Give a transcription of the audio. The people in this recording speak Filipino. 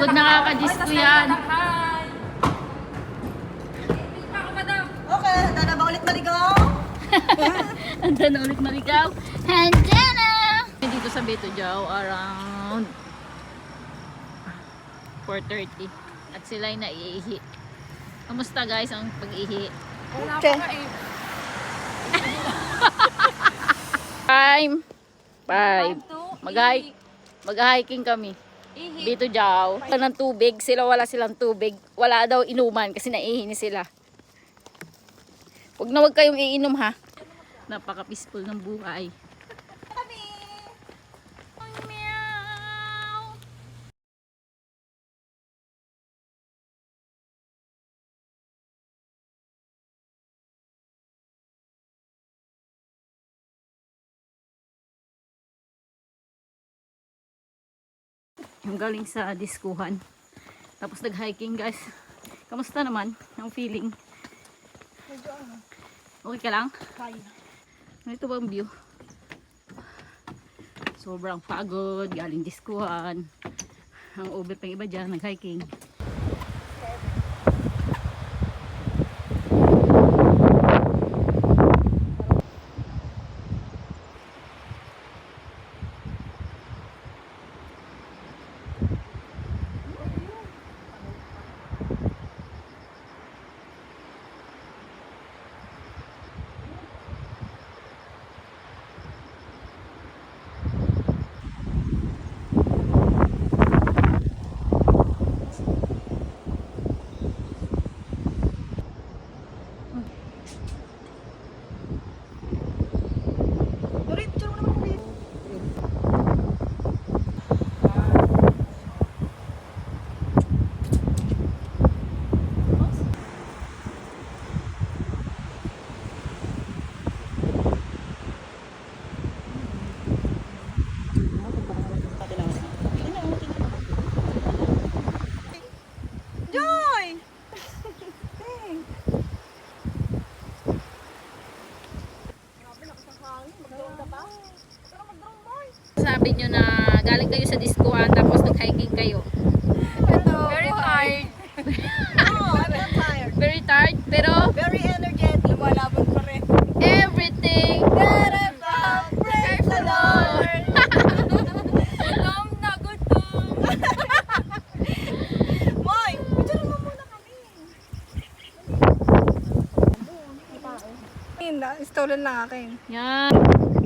Pagod nakakadisko yan. Okay, dala ba ulit maligaw? Anda na ulit maligaw. Handa na! Dito sa Beto Jow, around 4.30. At sila'y naiihi. Kamusta guys ang pag-ihi? Okay. Time! Five. Mag-hiking kami. Dito. Wala ng tubig. Sila wala silang tubig. Wala daw inuman kasi naiihi sila. Huwag na huwag kayong iinom ha. Napaka-peaceful ng buhay. Yung galing sa diskuhan. Tapos nag-hiking guys. Kamusta naman ang feeling? Okay ka lang? Ito ba ang view? Sobrang pagod, galing diskuhan. Ang over pang iba dyan, nag-hiking. Sabi nyo na galing kayo sa diskuhan tapos nag-hiking kayo. Very tired. oh, I'm not tired. Very tired pero Very energetic. Lumalaban pa rin. everything Praise the Lord! Gutom na gutom. Moy, picture mo muna kami. Stolen lang akin. Yan. Naulan.